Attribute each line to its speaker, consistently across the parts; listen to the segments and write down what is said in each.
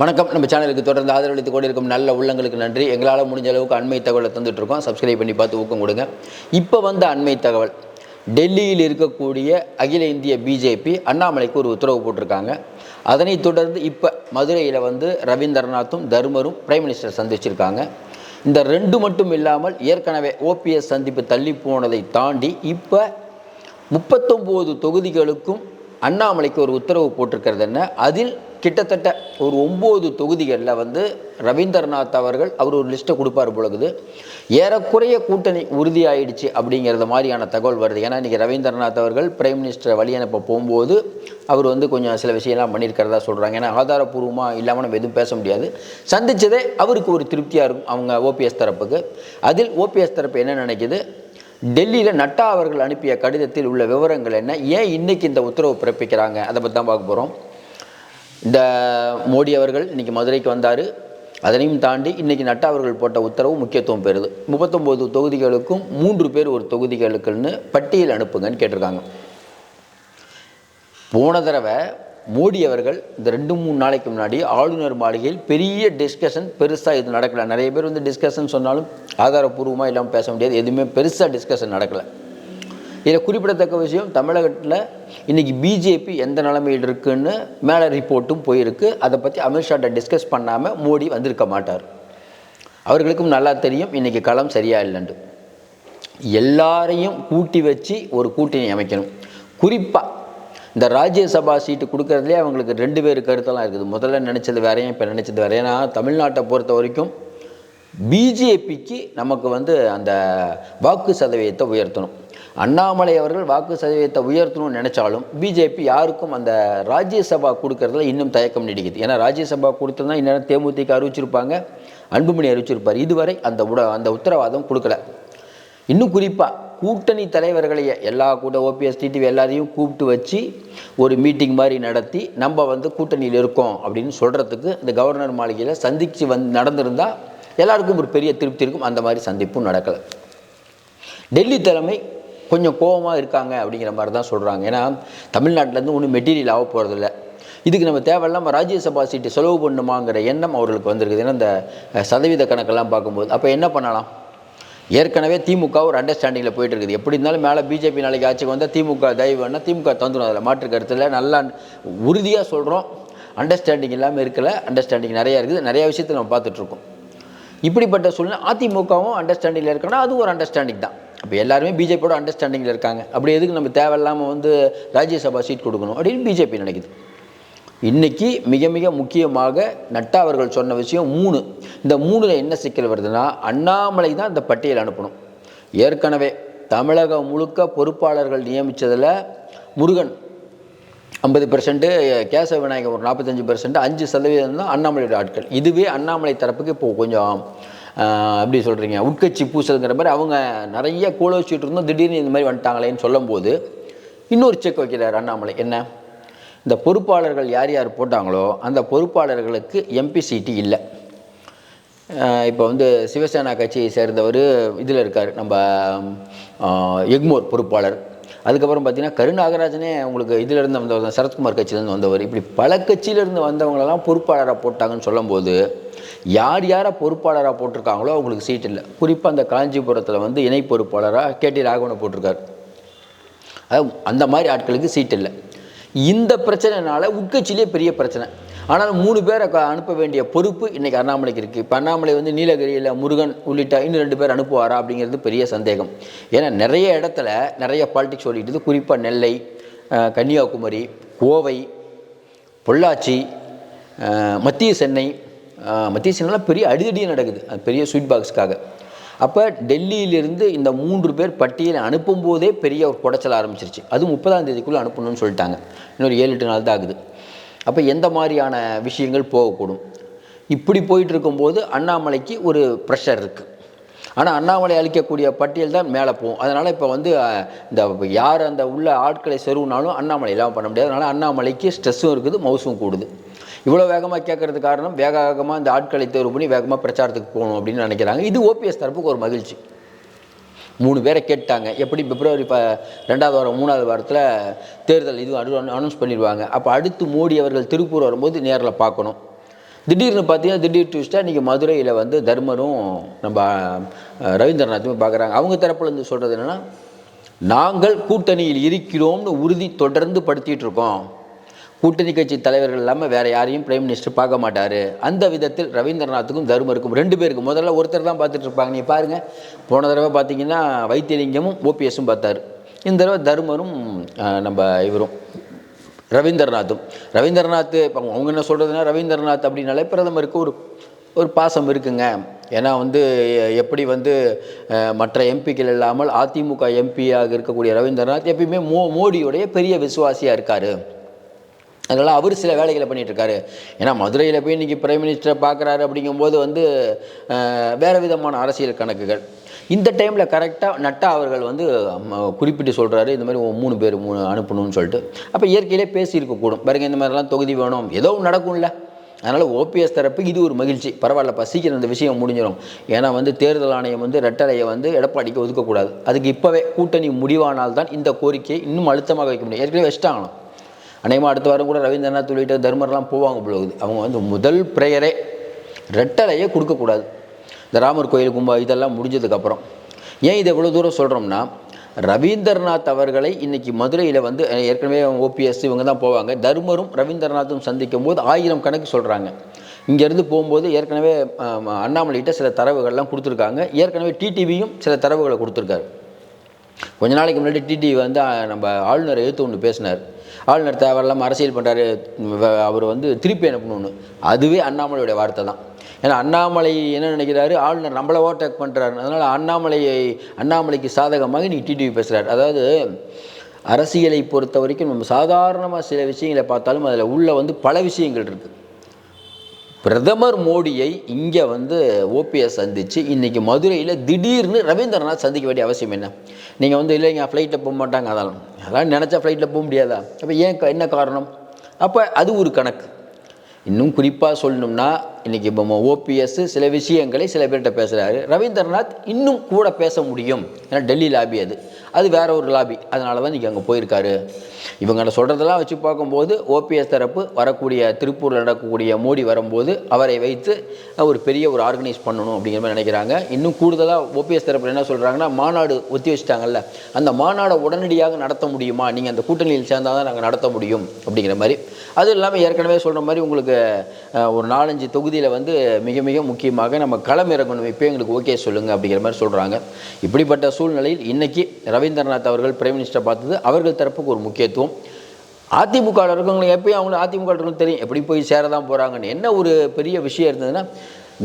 Speaker 1: வணக்கம். நம்ம சேனலுக்கு தொடர்ந்து ஆதரவளித்து கொண்டிருக்கும் நல்ல உள்ளங்களுக்கு நன்றி. எங்களால் முடிஞ்ச அளவுக்கு அண்மை தகவலை தந்துட்டு இருக்கோம் சப்ஸ்கிரைப் பண்ணி பார்த்து ஊக்கம் கொடுங்க. இப்போ வந்த அண்மை தகவல். டெல்லியில் இருக்கக்கூடிய அகில இந்திய பிஜேபி அண்ணாமலைக்கு ஒரு உத்தரவு போட்டிருக்காங்க. அதனைத் தொடர்ந்து இப்போ மதுரையில் வந்து ரவீந்திரநாத்தும் தர்மரும் பிரைம் மினிஸ்டர் சந்திச்சிருக்காங்க. இந்த ரெண்டு மட்டும் இல்லாமல் ஏற்கனவே ஓபிஎஸ் சந்திப்பு தள்ளி போனதை தாண்டி இப்போ முப்பத்தொம்போது தொகுதிகளுக்கும் அண்ணாமலைக்கு ஒரு உத்தரவு போட்டிருக்கிறது என்ன? அதில் கிட்டத்தட்ட ஒரு ஒம்பது தொகுதிகளில் வந்து ரவீந்திரநாத் அவர்கள் அவர் ஒரு லிஸ்ட்டை கொடுப்பார் பொழுது ஏறக்குறைய கூட்டணி உறுதியாயிடுச்சு அப்படிங்கிறது மாதிரியான தகவல் வருது. ஏன்னா இன்றைக்கி ரவீந்திரநாத் அவர்கள் பிரைம் மினிஸ்டர் வழி அனுப்ப போகும்போது அவர் வந்து கொஞ்சம் சில விஷயம்லாம் பண்ணியிருக்கிறதா சொல்கிறாங்க ஏன்னா ஆதாரப்பூர்வமாக இல்லாமல் நம்ம எதுவும் பேச முடியாது. சந்தித்ததே அவருக்கு ஒரு திருப்தியாக இருக்கும் அவங்க ஓபிஎஸ் தரப்புக்கு. அதில் ஓபிஎஸ் தரப்பு என்ன நினைக்குது? டெல்லியில் நட்டா அவர்கள் அனுப்பிய கடிதத்தில் உள்ள விவரங்கள் என்ன? ஏன் இன்னைக்கு இந்த உத்தரவு பிறப்பிக்கிறாங்க? அதை பற்றி தான் பார்க்க போகிறோம் இந்த மோடி அவர்கள் இன்றைக்கி மதுரைக்கு வந்தார். அதனையும் தாண்டி இன்றைக்கி நட்டா அவர்கள் போட்ட உத்தரவு முக்கியத்துவம் பெறுது. முப்பத்தொம்போது தொகுதிகளுக்கும் மூன்று பேர் ஒரு தொகுதிகளுக்குன்னு பட்டியல் அனுப்புங்கன்னு கேட்டிருக்காங்க. போன தடவை மோடி அவர்கள் இந்த ரெண்டு மூணு நாளைக்கு முன்னாடி ஆளுநர் மாளிகையில் பெரிய டிஸ்கஷன் பெருசாக இது நடக்கலை. நிறைய பேர் வந்து டிஸ்கஷன் சொன்னாலும் ஆதாரப்பூர்வமாக இல்லாமல் பேச முடியாது. எதுவுமே பெருசாக டிஸ்கஷன் நடக்கலை. இதில் குறிப்பிடத்தக்க விஷயம் தமிழகத்தில் இன்றைக்கி பிஜேபி எந்த நிலைமையில் இருக்குன்னு மேலே ரிப்போர்ட்டும் போயிருக்கு. அதை பற்றி அமித்ஷாட்ட டிஸ்கஸ் பண்ணாமல் மோடி வந்திருக்க மாட்டார். அவர்களுக்கும் நல்லா தெரியும் இன்றைக்கி களம் சரியாக இல்லைண்டு எல்லாரையும் கூட்டி வச்சு ஒரு கூட்டணி அமைக்கணும். குறிப்பாக இந்த ராஜ்யசபா சீட்டு கொடுக்கறதுலேயே அவங்களுக்கு ரெண்டு பேர் கருத்தெல்லாம் இருக்குது. முதல்ல நினச்சது வேறையும் இப்போ நினச்சது வேற ஏன்னா தமிழ்நாட்டை பொறுத்த வரைக்கும் பிஜேபிக்கு நமக்கு வந்து அந்த வாக்கு சதவீதத்தை உயர்த்தணும். அண்ணாமலை அவர்கள் வாக்கு சதவீதத்தை உயர்த்தணும்னு நினச்சாலும் பிஜேபி யாருக்கும் அந்த ராஜ்யசபா கொடுக்கறதுல இன்னும் தயக்கம் நீடிக்குது. ஏன்னா ராஜ்யசபா கொடுத்ததுனா இன்னும் தேமுதிக அறிவிச்சிருப்பாங்க அன்புமணி அறிவிச்சிருப்பார். இதுவரை அந்த உட அந்த உத்தரவாதம் கொடுக்கல. இன்னும் குறிப்பாக கூட்டணி தலைவர்களையே எல்லா கூட ஓபிஎஸ் டிடிவி எல்லாரையும் கூப்பிட்டு வச்சு ஒரு மீட்டிங் மாதிரி நடத்தி நம்ம வந்து கூட்டணியில் இருக்கோம் அப்படின்னு சொல்கிறதுக்கு இந்த கவர்னர் மாளிகையில் சந்திச்சு வந்து நடந்திருந்தால் எல்லாருக்கும் ஒரு பெரிய திருப்தி இருக்கும். அந்த மாதிரி சந்திப்பும் நடக்கலை. டெல்லி தலைமை கொஞ்சம் கோபமாக இருக்காங்க அப்படிங்கிற மாதிரி தான் சொல்கிறாங்க ஏன்னா தமிழ்நாட்டிலேருந்து ஒன்றும் மெட்டீரியல் ஆக போகிறதில்ல இதுக்கு நம்ம தேவையில்லாமல் ராஜ்யசபா சீட்டு செலவு பண்ணுமாங்கிற எண்ணம் அவர்களுக்கு வந்திருக்குது. ஏன்னா இந்த சதவீத கணக்கெல்லாம் பார்க்கும்போது. அப்போ என்ன பண்ணலாம்? ஏற்கனவே திமுக ஒரு அண்டர்ஸ்டாண்டிங்கில் போயிட்டு இருக்குது எப்படி இருந்தாலும் மேலே பிஜேபி நாளைக்கு ஆட்சிக்கு வந்தால் திமுக தயவுன்னா திமுக தந்துடும் அதில் மாற்று கருத்தில் நல்லா உறுதியாக சொல்கிறோம் அண்டர்ஸ்டாண்டிங் இல்லாமல் இருக்கல. அண்டர்ஸ்டாண்டிங் நிறையா இருக்குது. நிறைய விஷயத்தை நம்ம பார்த்துட்ருக்கோம். இப்படிப்பட்ட சூழ்நிலை அதிமுகவும் அண்டர்ஸ்டாண்டிங்கில் இருக்கணும் அது ஒரு அண்டர்ஸ்டாண்டிங் தான். அப்போ எல்லாருமே பிஜேபியோட அண்டர்ஸ்டாண்டிங்கில் இருக்காங்க. அப்படி எதுக்கு நம்ம தேவையில்லாமல் வந்து ராஜ்யசபா சீட் கொடுக்கணும் அப்படின்னு பிஜேபி நினைக்குது. இன்னைக்கு மிக மிக முக்கியமாக நட்டா அவர்கள் சொன்ன விஷயம் மூணு. இந்த மூணில் என்ன சிக்கல் வருதுன்னா அண்ணாமலை தான் இந்த பட்டியல் அனுப்பணும். ஏற்கனவே தமிழகம் முழுக்க பொறுப்பாளர்கள் நியமித்ததில் முருகன் ஐம்பது பெர்சன்ட்டு கேசவ விநாயகர் ஒரு நாற்பத்தஞ்சு பெர்சன்ட் அஞ்சு சதவீதம் தான் அண்ணாமலையோட ஆட்கள். இதுவே அண்ணாமலை தரப்புக்கு இப்போ கொஞ்சம் அப்படி எப்படி சொல்கிறீங்க உட்கட்சி பூசல்ங்கிற மாதிரி அவங்க நிறைய கூழ வச்சுட்டு இருந்தோம் திடீர்னு இந்த மாதிரி வந்துட்டாங்களேன்னு சொல்லும்போது இன்னொரு செக் வைக்கிறார் அண்ணாமலை. என்ன? இந்த பொறுப்பாளர்கள் யார் யார் போட்டாங்களோ அந்த பொறுப்பாளர்களுக்கு எம்பி சீட்டு இல்லை. இப்போ வந்து சிவசேனா கட்சியை சேர்ந்தவர் இதில் இருக்கார் நம்ம எக்மோர் பொறுப்பாளர். அதுக்கப்புறம் பார்த்தீங்கன்னா கருநாகராஜனே உங்களுக்கு இதிலிருந்து வந்தவர் சரத்குமார் கட்சியிலேருந்து வந்தவர். இப்படி பல கட்சியிலேருந்து வந்தவங்களெல்லாம் பொறுப்பாளராக போட்டாங்கன்னு சொல்லும்போது யார் யாரை பொறுப்பாளராக போட்டிருக்காங்களோ அவங்களுக்கு சீட் இல்லை. குறிப்பாக அந்த காஞ்சிபுரத்தில் வந்து இணை பொறுப்பாளராக கேடி ராகவனை போட்டிருக்கார். அது அந்த மாதிரி ஆட்களுக்கு சீட் இல்லை. இந்த பிரச்சனைனால உட்கட்சியிலே பெரிய பிரச்சனை. ஆனால் மூணு பேரை க- அனுப்ப வேண்டிய பொறுப்பு இன்னைக்கு அண்ணாமலைக்கு இருக்குது இப்போ அண்ணாமலை வந்து நீலகிரியில் முருகன் உள்ளிட்ட இன்னும் ரெண்டு பேர் அனுப்புவாரா அப்படிங்கிறது பெரிய சந்தேகம். ஏன்னா நிறைய இடத்துல நிறைய பாலிடிக்ஸ் ஓடிக்கிட்டு குறிப்பாக நெல்லை கன்னியாகுமரி கோவை பொள்ளாச்சி மத்திய சென்னை மத்திய சென்னைலாம் பெரிய அடிதடியே நடக்குது. அது பெரிய ஸ்வீட் பாக்ஸ்க்காக அப்போ டெல்லியிலிருந்து இந்த மூன்று பேர் பட்டியலை அனுப்பும்போதே பெரிய ஒரு குடைச்சல் ஆரம்பிச்சிருச்சு. அது முப்பதாம் தேதிக்குள்ளே அனுப்பணும்னு சொல்லிட்டாங்க. இன்னொரு ஏழு எட்டு நாள் தான் ஆகுது. அப்போ எந்த மாதிரியான விஷயங்கள் போகக்கூடும்? இப்படி போயிட்டு இருக்கும்போது அண்ணாமலைக்கு ஒரு ப்ரெஷர் இருக்குது ஆனால் அண்ணாமலை அளிக்கக்கூடிய பட்டியல் தான் மேலே போகும். அதனால் இப்போ வந்து இந்த யார் அந்த உள்ள ஆட்களை செருவுனாலும் அண்ணாமலை இல்லாமல் பண்ண முடியாது. அதனால் அண்ணாமலைக்கு ஸ்ட்ரெஸ்ஸும் இருக்குது மவுசும் கூடுது. இவ்வளோ வேகமாக கேட்கறது காரணம் வேக வேகமாக இந்த ஆட்களை தேர்வு பண்ணி வேகமாக பிரச்சாரத்துக்கு போகணும் அப்படின்னு நினைக்கிறாங்க. இது ஓபிஎஸ் தரப்புக்கு ஒரு மகிழ்ச்சி. மூணு பேரை கேட்டாங்க. எப்படி பிப்ரவரி ப ரெண்டாவது வாரம் மூணாவது வாரத்தில் தேர்தல் இது அனௌன்ஸ் பண்ணிடுவாங்க. அப்போ அடுத்து மோடி அவர்கள் திருப்பூர் வரும்போது நேரில் பார்க்கணும். திடீர்னு பார்த்தீங்கன்னா திடீர் ட்விஸ்ட்டாக இன்றைக்கி மதுரையில் வந்து தர்மரும் நம்ம அஹ், ரவீந்திரநாத்தும் பார்க்குறாங்க அவங்க தரப்புலேருந்து சொல்கிறது என்னென்னா நாங்கள் கூட்டணியில் இருக்கிறோம்னு உறுதி தொடர்ந்து படுத்திகிட்டு இருக்கோம். கூட்டணி கட்சி தலைவர்கள் இல்லாமல் வேறு யாரையும் பிரைம் மினிஸ்டர் பார்க்க மாட்டார். அந்த விதத்தில் ரவீந்திரநாத்துக்கும் தருமருக்கும் ரெண்டு பேருக்கும் முதல்ல ஒருத்தர் தான் பார்த்துட்டு இருப்பாங்க. நீ பாருங்கள் போன தடவை பார்த்தீங்கன்னா வைத்தியலிங்கமும் ஓபிஎஸும் பார்த்தார். இந்த தடவை தருமரும் நம்ம இவரும் ரவீந்திரநாத்தும். ரவீந்திரநாத் இப்போ அவங்க என்ன சொல்கிறதுனா ரவீந்திரநாத் அப்படின்னாலே பிரதமருக்கு ஒரு ஒரு பாசம் இருக்குங்க. ஏன்னா வந்து எப்படி வந்து மற்ற எம்பிக்கள் இல்லாமல் அதிமுக எம்பியாக இருக்கக்கூடிய ரவீந்திரநாத் எப்பயுமே மோ மோடியுடைய பெரிய விசுவாசியாக இருக்கார். அதனால் அவர் சில வேலைகளை பண்ணிட்டு இருக்காரு ஏன்னா மதுரையில் போய் இன்றைக்கி பிரைம் மினிஸ்டரை பார்க்குறாரு அப்படிங்கும்போது வந்து வேறு விதமான அரசியல் கணக்குகள். இந்த டைமில் கரெக்டாக நட்டா அவர்கள் வந்து ம, குறிப்பிட்டு சொல்கிறாரு இந்த மாதிரி மூணு பேர் மூணு அனுப்பணும்னு சொல்லிட்டு. அப்போ இயற்கையிலே பேசியிருக்கக்கூடும். பாருங்க இந்த மாதிரிலாம் தொகுதி வேணும். ஏதோ நடக்கும்ல. அதனால் ஓபிஎஸ் தரப்புக்கு இது ஒரு மகிழ்ச்சி. பரவாயில்லப்பா சீக்கிரம் இந்த விஷயம் முடிஞ்சிடும் ஏன்னா வந்து தேர்தல் ஆணையம் வந்து ரெட்டலையை வந்து எடப்பாடிக்கு ஒதுக்கக்கூடாது. அதுக்கு இப்போவே கூட்டணி முடிவானால் தான் இந்த கோரிக்கையை இன்னும் அழுத்தமாக வைக்க முடியும். ஏற்கனவே வச்சிட்டாங்களாம். அநேகமாக அடுத்த வாரம் கூட ரவீந்திரநாத் உள்ளிட்ட தர்மர்லாம் போவாங்க போகுது அவங்க வந்து முதல் ப்ரேயரே ரெட்டலையே கொடுக்கக்கூடாது. இந்த ராமர் கோயில் கும்பா இதெல்லாம் முடிஞ்சதுக்கப்புறம். ஏன் இதை இவ்வளோ தூரம் சொல்கிறோம்னா ரவீந்திரநாத் அவர்களை இன்றைக்கி மதுரையில் வந்து ஏற்கனவே ஓபிஎஸ் இவங்க தான் போவாங்க. தர்மரும் ரவீந்திரநாத்தும் சந்திக்கும் போது ஆயிரம் கணக்கு சொல்கிறாங்க இங்கேருந்து போகும்போது ஏற்கனவே அண்ணாமலைகிட்ட சில தரவுகள்லாம் கொடுத்துருக்காங்க. ஏற்கனவே டிடிவியும் சில தரவுகளை கொடுத்துருக்காரு. கொஞ்ச நாளைக்கு முன்னாடி டிடிவி வந்து நம்ம ஆளுநரை எடுத்து ஒன்று பேசினார். ஆளுநர் தேவையில்லாமல் அரசியல் பண்ணுறாரு அவர் வந்து திருப்பி அனுப்பணும்னு. அதுவே அண்ணாமலையுடைய வார்த்தை தான். ஏன்னா அண்ணாமலை என்ன நினைக்கிறாரு? ஆளுநர் நம்மளை ஓவர்டேக் பண்ணுறாரு அதனால் அண்ணாமலையை அண்ணாமலைக்கு சாதகமாக நீ டிடிவி பேசுகிறார் அதாவது அரசியலை பொறுத்த வரைக்கும் நம்ம சாதாரணமாக சில விஷயங்களை பார்த்தாலும் அதில் உள்ள வந்து பல விஷயங்கள் இருக்குது பிரதமர் மோடியை இங்கே வந்து ஓபிஎஸ் சந்தித்து இன்றைக்கி மதுரையில் திடீர்னு ரவீந்திரநாத் சந்திக்க வேண்டிய அவசியம் என்ன? நீங்கள் வந்து இல்லைங்க ஃப்ளைட்டில் போக மாட்டாங்க அதெல்லாம். அதெல்லாம் நினச்சா ஃப்ளைட்டில் போக முடியாதா? அப்போ ஏன் என்ன காரணம்? அப்போ அது ஒரு கணக்கு. இன்னும் குறிப்பாக சொல்லணும்னா இன்றைக்கி இப்போ ஓபிஎஸ் சில விஷயங்களை சில பேர்கிட்ட பேசுகிறாரு ரவீந்திரநாத் இன்னும் கூட பேச முடியும். ஏன்னா டெல்லி லாபி அது. அது வேற ஒரு லாபி அதனால தான் இன்றைக்கி அங்கே போயிருக்காரு. இவங்க சொல்கிறதெல்லாம் வச்சு பார்க்கும்போது ஓபிஎஸ் தரப்பு வரக்கூடிய திருப்பூரில் நடக்கக்கூடிய மோடி வரும்போது அவரை வைத்து ஒரு பெரிய ஒரு ஆர்கனைஸ் பண்ணணும் அப்படிங்கிற மாதிரி நினைக்கிறாங்க. இன்னும் கூடுதலாக ஓபிஎஸ் தரப்பில் என்ன சொல்கிறாங்கன்னா மாநாடு ஒத்தி வச்சிட்டாங்கல்ல. அந்த மாநாடை உடனடியாக நடத்த முடியுமா? நீங்கள் அந்த கூட்டணியில் சேர்ந்தால் தான் நாங்கள் நடத்த முடியும் அப்படிங்கிற மாதிரி. அதுவும் இல்லாமல் ஏற்கனவே சொல்கிற மாதிரி உங்களுக்கு ஒரு நாலஞ்சு தொகுதியில் வந்து மிக மிக முக்கியமாக நம்ம களம் இறங்கணும். இப்போ எங்களுக்கு ஓகே சொல்லுங்கள் அப்படிங்கிற மாதிரி சொல்கிறாங்க இப்படிப்பட்ட சூழ்நிலையில் இன்றைக்கி ரவீந்திரநாத் அவர்கள் பிரைம் மினிஸ்டர் பார்த்தது அவர்கள் தரப்புக்கு ஒரு முக்கியத்துவம். அதிமுக இருக்கவங்களுக்கு எப்பயும் அவங்களுக்கு அதிமுக ல இருக்கவங்களுக்கு தெரியும். எப்படி போய் சேர தான் போகிறாங்கன்னு என்ன ஒரு பெரிய விஷயம் இருந்ததுன்னா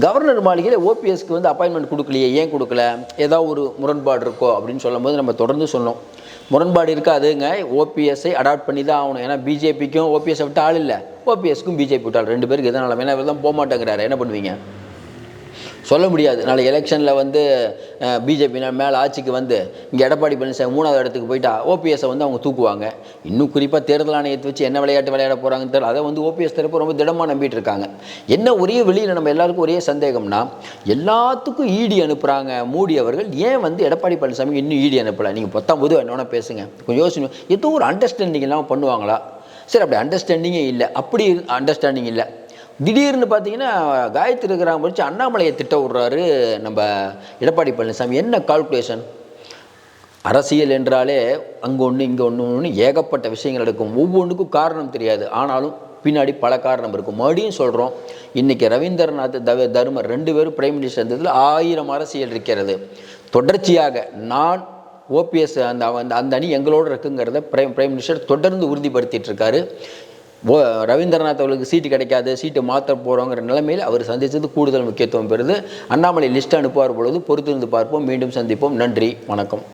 Speaker 1: கவர்னர் மாளிகையில் ஓபிஎஸ்க்கு வந்து அப்பாயின்மெண்ட் கொடுக்கலையே ஏன் கொடுக்கல? ஏதாவது ஒரு முரண்பாடு இருக்கோ அப்படின்னு சொல்லும்போது நம்ம தொடர்ந்து சொன்னோம் முரண்பாடு இருக்காதுங்க. ஓபிஎஸ்ஐ அடாப்ட் பண்ணி தான் ஆகணும். ஏன்னா பிஜேபிக்கும் ஓபிஎஸ்ஸை விட்டு ஆள் இல்லை. ஓபிஎஸ்க்கும் பிஜேபி விட்டு ரெண்டு பேருக்கு எதனால? ஏன்னா இவர் தான் போக மாட்டேங்கிறாரு என்ன பண்ணுவீங்க? சொல்ல முடியாது. நாளை எலெக்ஷனில் வந்து பிஜேபி மேலே ஆட்சிக்கு வந்து இங்கே எடப்பாடி பழனிசாமி மூணாவது இடத்துக்கு போயிட்டா ஓபிஎஸ்ஸை வந்து அவங்க தூக்குவாங்க. இன்னும் குறிப்பாக தேர்தல் ஆணையத்தை வச்சு என்ன விளையாட்டு விளையாட போகிறாங்கன்னு தெரியல. அதை வந்து ஓபிஎஸ் தரப்பு ரொம்ப திடமாக நம்பிட்டு இருக்காங்க. என்ன ஒரே வெளியில் நம்ம எல்லாருக்கும் ஒரே சந்தேகம்னா எல்லாத்துக்கும் ஈடி அனுப்புகிறாங்க மூடி அவர்கள் ஏன் வந்து எடப்பாடி பழனிசாமி இன்னும் ஈடி அனுப்பலை? நீங்கள் பத்தொம்பது என்னோட பேசுங்க. கொஞ்சம் யோசனை ஏதோ ஒரு அண்டர்ஸ்டாண்டிங் இல்லாமல் பண்ணுவாங்களா? சரி அப்படி அண்டர்ஸ்டாண்டிங்கே இல்லை. அப்படி அண்டர்ஸ்டாண்டிங் இல்லை. திடீர்னு பார்த்தீங்கன்னா காயத்ரி இருக்கிறாங்க முடிச்சு அண்ணாமலையை திட்ட விடுறாரு நம்ம எடப்பாடி பழனிசாமி. என்ன கால்குலேஷன் அரசியல் என்றாலே அங்கே ஒன்று இங்கே ஒன்று ஒன்று ஏகப்பட்ட விஷயங்கள் நடக்கும். ஒவ்வொன்றுக்கும் காரணம் தெரியாது. ஆனாலும் பின்னாடி பல காரணம் இருக்கும். மறுபடியும் சொல்கிறோம் இன்றைக்கி ரவீந்திரநாத் தவ தர்மர் ரெண்டு பேரும் பிரைம் மினிஸ்டர் இருந்ததில் ஆயிரம் அரசியல் இருக்கிறது. தொடர்ச்சியாக நான் ஓபிஎஸ் அந்த அந்த அந்த அணி எங்களோடு இருக்குங்கிறத பிரைம் பிரைம் மினிஸ்டர் தொடர்ந்து உறுதிப்படுத்திட்டு இருக்காரு ஓ ரவீந்திரநாத் அவர்களுக்கு சீட்டு கிடைக்காது சீட்டு மாற்ற போகிறோங்கிற நிலைமையில் அவர் சந்தித்தது கூடுதல் முக்கியத்துவம் பெறுது. அண்ணாமலை லிஸ்ட் அனுப்புவார் பொழுது பொறுத்திருந்து பார்ப்போம். மீண்டும் சந்திப்போம். நன்றி. வணக்கம்.